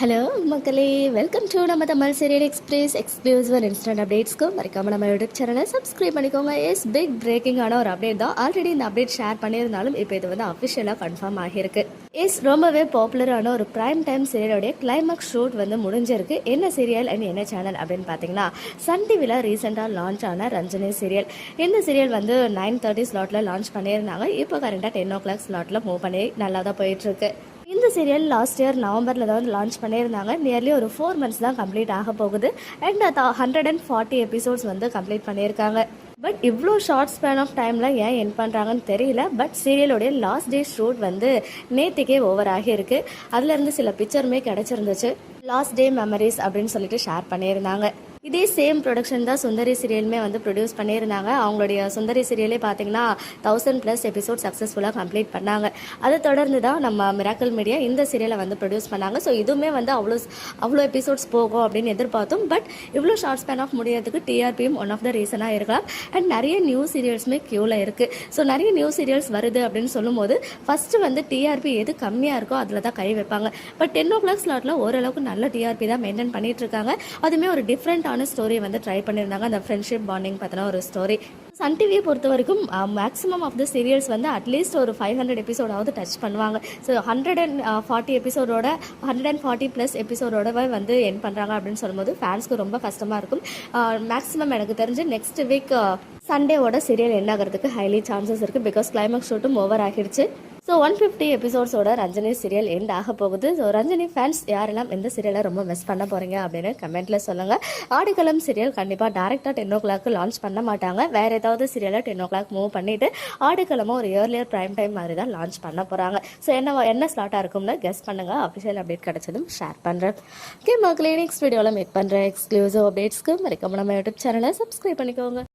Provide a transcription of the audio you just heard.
Hello மக்களே welcome to நம்ம Tamil serial express exclusive instant அப்டேட்ஸ்க்கு மறக்காமல் நம்ம யூடியூப் சேனலை சப்ஸ்கிரைப் பண்ணிக்கோங்க. எஸ் பிக் பிரேக்கிங்கான ஒரு அப்டேட் தான். ஆல்ரெடி இந்த அப்டேட் ஷேர் பண்ணியிருந்தாலும் இப்போ இது வந்து அஃபிஷியலாக கன்ஃபார்ம் ஆகியிருக்கு. எஸ் ரொம்பவே பாப்புலரான ஒரு ப்ரைம் டைம் சீரியலோடைய கிளைமேக்ஸ் ஷூட் வந்து முடிஞ்சிருக்கு. என்ன சீரியல் அண்ட் என்ன சேனல் அப்படின்னு பார்த்தீங்கன்னா சன் டிவியில் ரீசெண்டாக லான்ச் ஆன ரஞ்சனி சீரியல் இந்த சீரியல் வந்து நைன் தேர்ட்டி ஸ்லாட்டில் லான்ச் பண்ணியிருந்தாங்க. இப்போ கரெண்டாக டென் ஓ கிளாக் ஸ்லாட்டில் மூவ் பண்ணி நல்லா தான் போயிட்டுருக்கு இந்த சீரியல் லாஸ்ட் இயர் நவம்பரில் தான் வந்து லான்ச் பண்ணியிருந்தாங்க. நியர்லி ஒரு ஃபோர் மந்த்ஸ் தான் கம்ப்ளீட் ஆக போகுது. And hundred and forty episodes வந்து கம்ப்ளீட் பண்ணியிருக்காங்க. பட் இவ்வளோ ஷார்ட் ஸ்பேன் ஆஃப் டைமில் ஏன் என் பண்ணுறாங்கன்னு தெரியல. பட் சீரியலுடைய லாஸ்ட் டே ஷூட் வந்து நேத்திக்கே ஓவர் ஆகியிருக்கு. அதுலேருந்து சில பிக்சருமே கிடச்சிருந்துச்சு. லாஸ்ட் டே மெமரிஸ் அப்படின்னு சொல்லிட்டு ஷேர் பண்ணியிருந்தாங்க. இதே சேம் ப்ரொடக்ஷன் தான் சுந்தரி சீரியலுமே வந்து ப்ரொடியூஸ் பண்ணியிருந்தாங்க. அவங்களுடைய சுந்தரி சீரியலே பார்த்தீங்கன்னா தௌசண்ட் ப்ளஸ் எபிசோட் சக்ஸஸ்ஃபுல்லாக கம்ப்ளீட் பண்ணாங்க. அதை தொடர்ந்து தான் நம்ம மிராக்கல் மீடியா இந்த சீரியலை வந்து ப்ரொடியூஸ் பண்ணாங்க. ஸோ இதுவுமே வந்து அவ்வளோ அவ்வளோ எபிசோட்ஸ் போகும் அப்படின்னு எதிர்பார்த்தோம். பட் இவ்வளோ ஷார்ட் ஸ்பேன் ஆஃப் முடியறதுக்கு டிஆர்பியும் ஒன் ஆஃப் த ரீசனாக இருக்கலாம். அண்ட் நிறைய நியூ சீரியல்ஸுமே க்யூவில் இருக்குது ஸோ நிறைய நியூ சீரியல்ஸ் வருது அப்படின்னு சொல்லும்போது ஃபஸ்ட்டு வந்து டிஆர்பி எது கம்மியாக இருக்கோ அதில் தான் கை வைப்பாங்க. பட் டென் ஓ கிளாக் ஸ்லாட்டில் ஓரளவுக்கு நல்ல டிஆர்பி தான் மெயின்டைன் பண்ணிகிட்டு இருக்காங்க. அதுவுமே ஒரு டிஃப்ரெண்ட்டான ஸ்டோரி வந்து ட்ரை பண்ணியிருந்தாங்க அந்த ஃப்ரெண்ட்ஷிப் பாண்டிங் பற்றின ஒரு ஸ்டோரி சன் டிவியை பொறுத்த வரைக்கும் மேக்ஸிமம் ஆஃப் த சீரியல்ஸ் வந்து அட்லீஸ்ட் ஒரு ஃபைவ் ஹண்ட்ரட் எபிசோடாவது டச் பண்ணுவாங்க. ஸோ ஹண்ட்ரட் அண்ட் ஃபார்ட்டி எபிசோடோட ஹண்ட்ரட் அண்ட் ஃபார்ட்டி ப்ளஸ் எபிசோடோட வந்து என் பண்ணுறாங்க அப்படின்னு சொல்லும்போது ஃபேன்ஸ்க்கு ரொம்ப கஷ்டமாக இருக்கும். மேக்ஸிமம் எனக்கு தெரிஞ்சு நெக்ஸ்ட் வீக் சண்டேவோட சீரியல் என்ன ஆகிறதுக்கு ஹைலி சான்சஸ் இருக்குது பிகாஸ் கிளைமேக்ஸ் ஷூட்டும் ஓவர் ஆகிடுச்சு. ஸோ ஒன் ஃபிஃப்டி எபிசோட்ஸோட ரஞ்சனி சீரியல் எண்ட் ஆக போகுது. ஸோ ரஞ்சனி ஃபேன்ஸ் யாரெல்லாம் எந்த சீரியலை ரொம்ப மிஸ் பண்ண போகிறீங்க அப்படின்னு கமெண்ட்டில் சொல்லுங்கள் ஆடிக்கலம் சீரியல் கண்டிப்பாக டேரெக்டாக டென் ஓ கிளாக்கு லான்ச் பண்ண மாட்டாங்க. வேறு ஏதாவது சீரியலை டென் ஓ கிளாக் மூவ் பண்ணிவிட்டு ஆடுக்கிழமை ஒரு இயர்லியர் ப்ரைம் டைம் மாதிரி தான் லான்ச் பண்ண போகிறாங்க ஸோ என்ன என்ன ஸ்லாட்டாக இருக்கும்னு கெஸ் பண்ணுங்கள் அஃபிஷியல் அப்டேட் கிடச்சதும் ஷேர் பண்ணுறேன் ஓகே மக்களே நெக்ஸ்ட் வீடியோவில் மீட் பண்ணுறேன் எக்ஸ்க்ளூசிவ் அப்டேட்ஸ்க்கு மறக்காம நம்ம யூடியூப் சேனலை சப்ஸ்கிரைப் பண்ணிக்கோங்க.